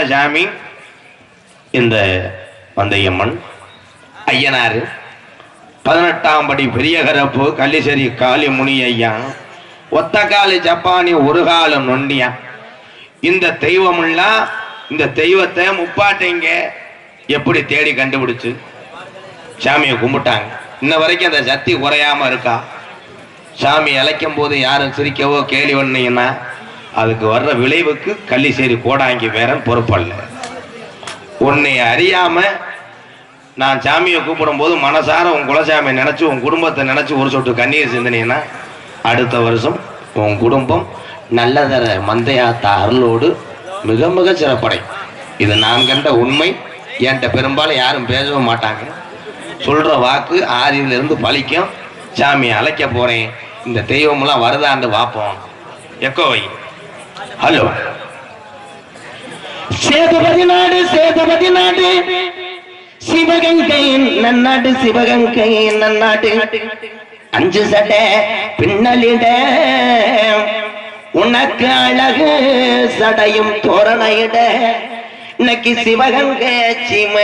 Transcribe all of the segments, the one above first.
நம்ம சாமி இந்த வந்தையம்மன் ஐயனாரு பதினெட்டாம் படி பெரிய கரப்பு கள்ளிசேரி காளி முனி ஐயா ஒத்த காலி ஜப்பானி ஒரு காலம் நொண்டியா. இந்த தெய்வமெல்லாம் இந்த தெய்வத்தை முப்பாட்டைங்க எப்படி தேடி கண்டுபிடிச்சு? சாமியை கும்பிட்டாங்க. இன்ன வரைக்கும் அந்த சக்தி குறையாம இருக்கா? சாமி அழைக்கும் போது யாரும் சிரிக்கவோ கேலி ஒன்னீங்கன்னா அதுக்கு வர்ற விளைவுக்கு கள்ளிசேரி கோடாங்கி வேறன் பொறுப்பல்ல. உன்னை அறியாம நான் சாமியை கூப்பிடும் போது மனசார உன் குலசாமியை நினைச்சு உன் குடும்பத்தை நினைச்சு ஒரு சொட்டு கண்ணீர் சிந்தினீங்கன்னா அடுத்த வருஷம் உன் குடும்பம் நல்லதர மந்தையாத்த அருளோடு மிக மிக சிறப்படை. இது நான் கண்ட உண்மை. என்கிட்ட பெரும்பாலும் யாரும் பேசவும் மாட்டாங்க. சொல்ற வாக்கு ஆதியில இருந்து பழிக்கும். சாமியை அழைக்க போறேன். இந்த தெய்வமெல்லாம் வருதான்னு பார்ப்போம். எக்கோ வை ஹலோ. சேதுபதி நாடு சேதுபதி நாடு. சிவகங்கை நன்னாடு சிவகங்கை நன்னாடு. அஞ்சு சடை பின்னலிட. உனக்கு அழகு சடையும் தோரணையிட. இன்னைக்கு சிவகங்கை சீம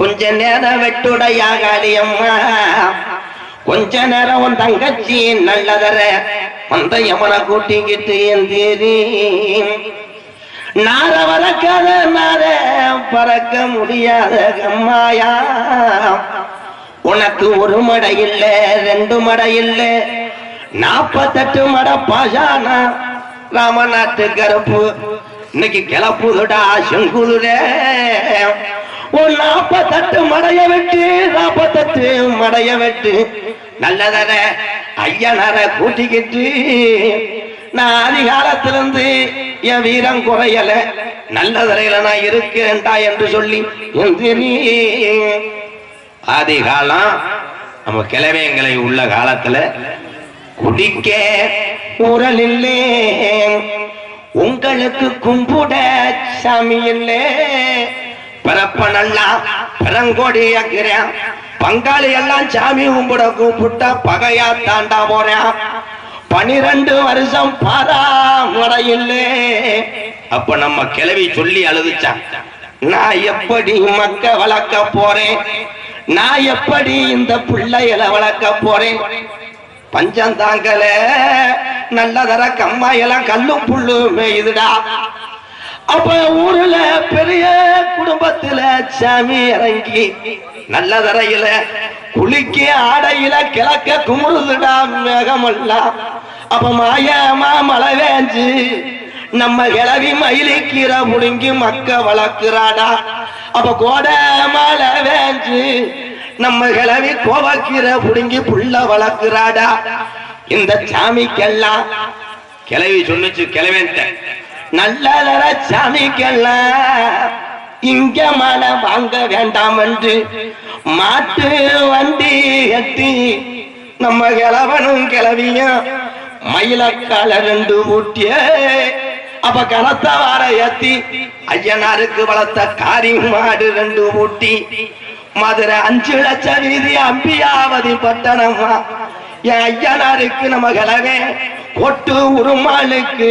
கொஞ்ச நேரம் வெட்டுடையாகாளியம்மா கொஞ்ச நேரம் உன் தங்கச்சி நல்லதர. அந்த யமனை கூட்டிக்கிட்டு எந்தேரி. நார வளர்க்காத நார பறக்க முடியாத அம்மாயா. உனக்கு ஒரு மடை இல்ல ரெண்டு மடை இல்ல. நாப்பத்தெட்டு மட பாஷானா. ராமநாட்டு கருப்பு. இன்னைக்கு கிளப்புதுடா செங்குதுட ஒரு நாப்பத்தெட்டு மடைய வெட்டு நாப்பத்தெட்டு மடைய வெட்டு. நல்லதர ஐயனர கூட்டிக்கிட்டு நான் அதிகாலத்திலிருந்து என் வீரம் குறையல. நல்ல தரையில நான் இருக்கேன்டா என்று சொல்லி எந்திரி ஆதி காலம் நம்ம கிழமையங்களை உள்ள காலத்துல குடிக்க உரலில்லே உங்களுக்கு கும்பிட சாமி இல்லே. பிறப்ப நல்லா பிறங்கோடி ஆக்கிறேன் பங்காளி எல்லாம் சாமி கும்பிட கூப்பிட்டா பகையா தாண்டா போறேன் பனிரெண்டு வருஷம் பாராமடையில்லே அப்ப நம்ம கிளவி சொல்லி அழுதுச்சான் நான் எப்படி மக்க வளர்க்க போறேன்? நான் எப்படி இந்த பிள்ளைகளை வளர்க்க போறேன்? பஞ்சம் தாங்கல நல்லதர கம்மாயெல்லாம் கல்லும் புல்லுமே இதுடா அப்ப ஊர்ல பெரிய குடும்பத்துல சாமி இறங்கி நல்ல தரையில குளிக்க ஆடையில கிழக்க குமுறுதுடா மேகமெல்லாம் அப்ப மாயமா மழை வேஞ்சு நம்ம கிளவி மயிலி கீரை முடுங்கி மக்க வளர்க்கிறாடா. அப்ப கோடை மழை வேஞ்சு நம்ம கிளவி கோவக்கீரை புடுங்கி புள்ள வளர்க்கிறாடா. இந்த சாமிக்கெல்லாம் கிளவி சொன்னுச்சு கிளவேன்ட்ட. நல்லதர சாமிக்கெல்லாம் இங்க மழை வாங்க வேண்டாம் என்று மாட்டு வண்டி எட்டி நம்ம கிழவனும் கிளவியும் மயிலக்கால ரெண்டு ஊட்டிய அப்ப கனத்த வார ஏத்தி ஐயனாருக்கு வளர்த்த காரி மாடு ரெண்டு ஊட்டி மதுரை அஞ்சு லட்சம் வீதி அம்பியாவதி பட்டணமா. என் ஐயனாருக்கு நம்ம கலவே. கொட்டு உருமாளுக்கு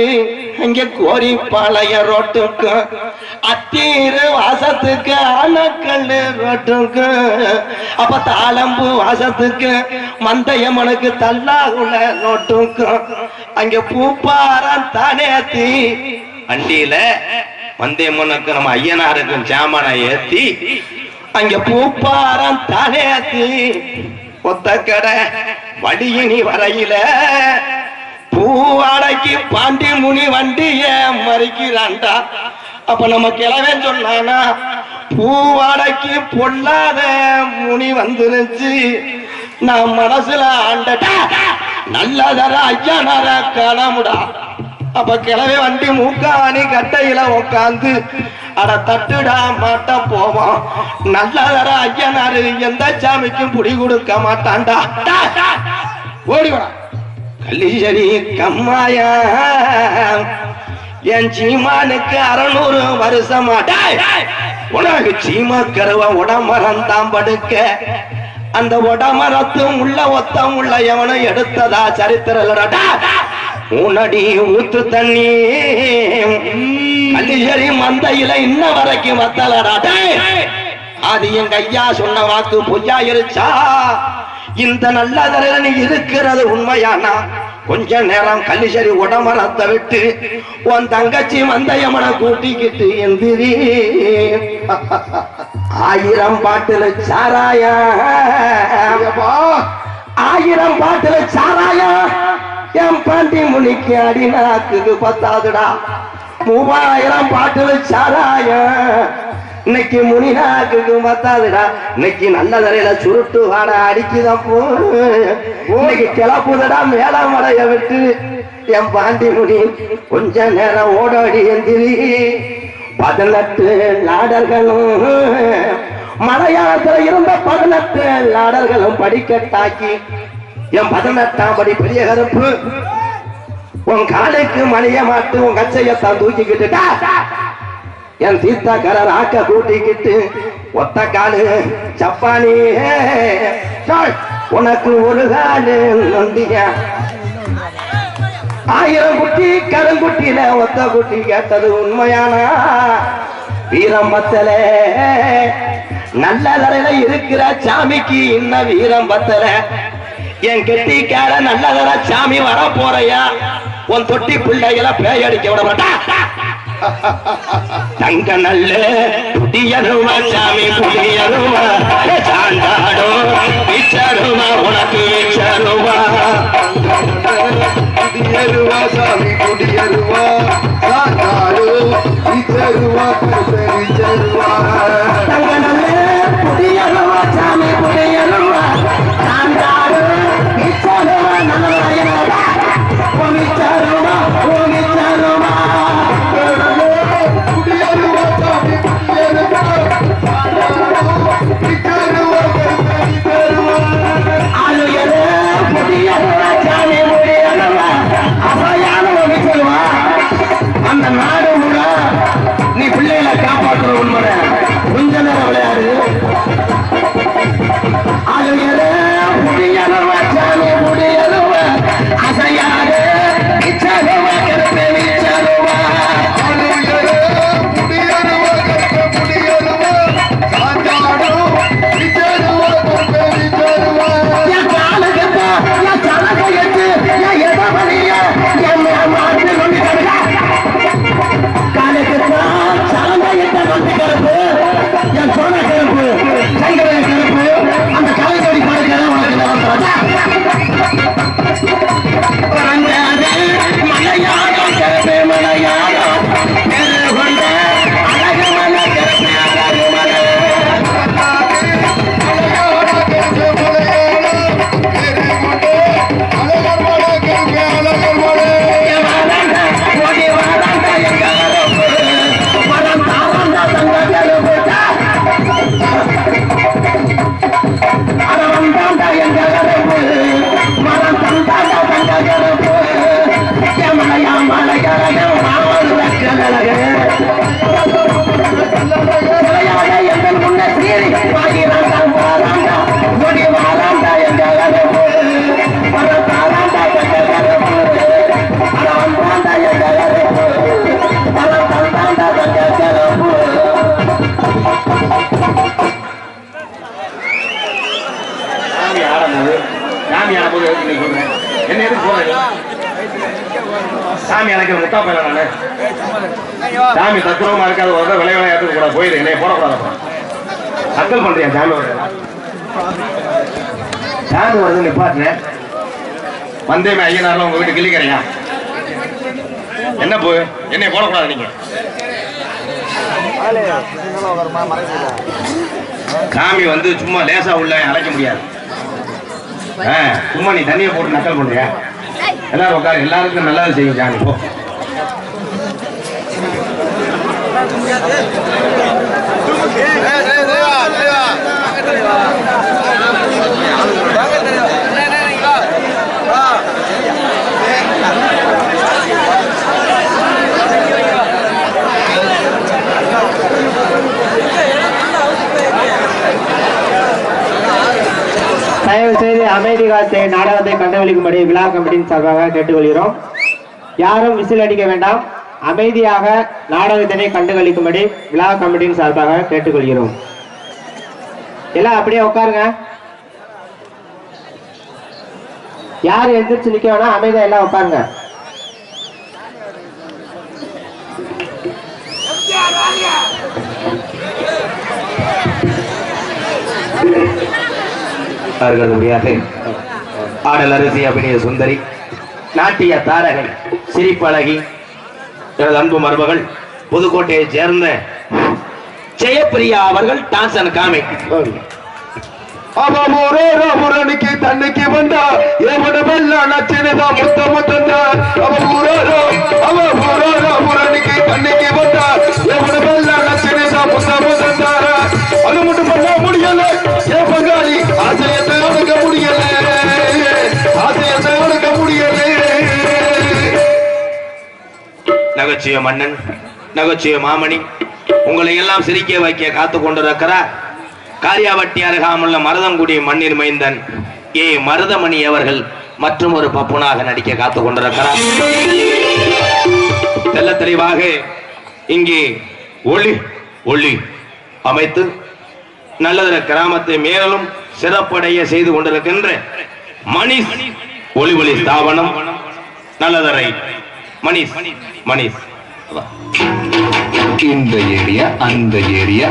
இங்க கோரிப்பாளைய ரோட்டுக்கு. அத்தீரு வாசத்துக்கு ஆனக்கல் ரோட்டுக்கு. அப்ப தாளம்பு வாசத்துக்கு மந்தையம்மனுக்கு தல்லாகுல ரோட்டுக்கு. அங்க பூப்பாரம் தானேத்தி. வண்டியில வந்தேம்மனுக்கு நம்ம ஐயனாருக்கும் சாமானை ஏத்தி அங்க பூப்பாரம் தானேத்தி. ஒத்த கடை. வடியினி வரையில பூவாடைக்கு பாண்டி முனி வண்டிய மறிக்கிறான்டா. அப்ப நம்ம கிளவே சொன்னானா பூவாடைக்கு பொல்லாத முனி வந்துருச்சு. நான் மனசுல ஆண்டட்டா நல்லதர ஐயனர கணமுடா. அப்ப கிளவே வண்டி மூக்காணி கட்டையில உக்காந்து அட தட்டுடா மாட்டான் போவோம். நல்லதர ஐயனாரு எந்த சாமிக்கும் புடி கொடுக்க மாட்டான்டா. ஓடி வா கல்லீசரி கம்மாயா. என் சீமானுக்கு அறநூறு வருஷமா. உனக்கு சீமா கருவ உடமரம் தான் படுக்க. அந்த உடமரத்தும் உள்ள ஒத்தம் உள்ள எவனை எடுத்ததா சரித்திரலடா. உனடி ஊத்து தண்ணி. கள்ளிச்சேரி மந்தையில இன்ன வரைக்கும் வத்தலடா. அது எங்க ஐயா சொன்ன வாக்கு பொய்யா இருச்சா இந்த நல்ல தரையில நீ இருக்கிறது உண்மையானா? கொஞ்ச நேரம் கள்ளிச்சேரி உடமரத்தை விட்டு உன் தங்கச்சி மந்தையம்மன கூட்டிக்கிட்டு எந்திரி. ஆயிரம் பாட்டுல சாராயா ஆயிரம் பாட்டுல சாராயா என் பாண்டி முனிக்கு அடிநாக்குக்கு பத்தாதுடா. மூவாயிரம் பாட்டுல சாராயா. இன்னைக்கு முனிநாக்குக்கு பத்தாதுடா இன்னைக்கு நல்ல தரையில சுருட்டு வாட அடிக்குதான் போ இன்னைக்கு கிளப்புதடா மேலாமடைய விட்டு. என் பாண்டி முனி கொஞ்ச நேரம் ஓடாடி எந்திரி. பதினெட்டு நாடர்களும் மலையாளத்துல இருந்த பதினெட்டு நாடர்களும் படிக்கட்டாக்கி. என் பதினெட்டாம் படி பெரிய கருப்பு. உன் காலுக்கு மணிய மாட்டு உன் கச்சையத்தான் தூக்கிக்கிட்டுட்டா? என் சீத்தாக்காரர் ஆக்க கூட்டிக்கிட்டு ஒத்த காலு சப்பானி உனக்கு ஒரு காலு நொண்டியா? ஆயிரம் குட்டி கருங்குட்டியில ஒத்த குட்டி கேட்டது உண்மையானா? வீரம் பத்தல. நல்ல தரையில இருக்கிற சாமிக்கு இன்ன வீரம் பத்தல. என் கெட்டிக்கார நல்ல தர சாமி வர போறையா உன் தொட்டி பிள்ளைகளை பேயடிக்க விட மாட்டா. தங்க நல்ல புதியருமா சாமி புதியருமா சாண்டாடோ பிச்சருமா உனக்கு விச்சருவா குடியருவா சாமி குடியருவா சாத்தாடு இச்சருவா சாமி எனக்கு நானு சாமி தத்ரூபமா இருக்காது ஒரு விலை விலை விளையாட்டு கூட போயிரு என்னைய போடக்கூடாது. அக்கல் பண்றியா சாமி வருது சாமி வருது நிப்பாட்டுறேன் வந்தேமே ஐயனாரில் உங்க வீட்டு கிளிக்கிறையா என்ன போ? என்னைய போடக்கூடாது நீங்க. சாமி வந்து சும்மா லேசா உள்ள அழைக்க முடியாது. ஆ, சும்மா நீ தண்ணியை போட்டு நக்கல் பண்றியா? எல்லாரும் உட்காரு எல்லாருக்கும் நல்லது செய்யும் சாமி போ. தயவு செய்து அமைதி காத்து நாடகத்தை கண்டுபிடிக்கும்படி விழா கமிட்டியின் சார்பாக கேட்டுக்கொள்கிறோம். யாரும் விசில் அடிக்க வேண்டாம். அமைதியாக நாடகத்தினை கண்டுகளிக்கும்படி விழா கமிட்டியின் சார்பாக கேட்டுக்கொள்கிறோம். எல்லாம் அப்படியே உட்காருங்க. யார் எந்திரிச்சு நிக்க வேணா அமைதியா எல்லாம் உட்காருங்க. ஆடல் அரிசி அபிநய சுந்தரி நாட்டிய தாரகன் சிரிப்பழகி எனது அன்பு மருமகள் புதுக்கோட்டையை சேர்ந்த ஜெயப்பிரியா அவர்கள் டான்ஸ் அண்ட் காமிக் அவன் ஒரே முரணிக்கு தன்னைக்கு வந்தா எவனமெல்லாம் நச்சினதா முத்த முத்தந்தா? அவன் ஊரோரோ அவன் ஊரோரோ முரணிக்கு தன்னைக்கு வந்தா எவனமெல்லாம் நச்சினதா அது மட்டும் பண்ண நகைச்சுவை மன்னன் நகைச்சுவை மாமணி உங்களை எல்லாம் சிரிக்க வைக்க காத்து கொண்டிருக்கிறார். காரியாவட்டி அருகாமுள்ள மருதங்குடி மண்ணின் மைந்தன் ஏ மருதமணி அவர்கள் மற்றும் ஒரு பப்புனாக நடிக்க காத்து கொண்டிருக்கிறார். தெல்ல தெளிவாக இங்கே ஒளி ஒளி அமைத்து நல்லதர கிராமத்தை மேலும் சிறப்படைய செய்து கொண்டிருக்கின்ற மணிஷ் ஒளி ஒளி ஸ்தாபனம் நல்லதரை மணிஷ் மணிஷ் இந்த ஏரியா அந்த ஏரியா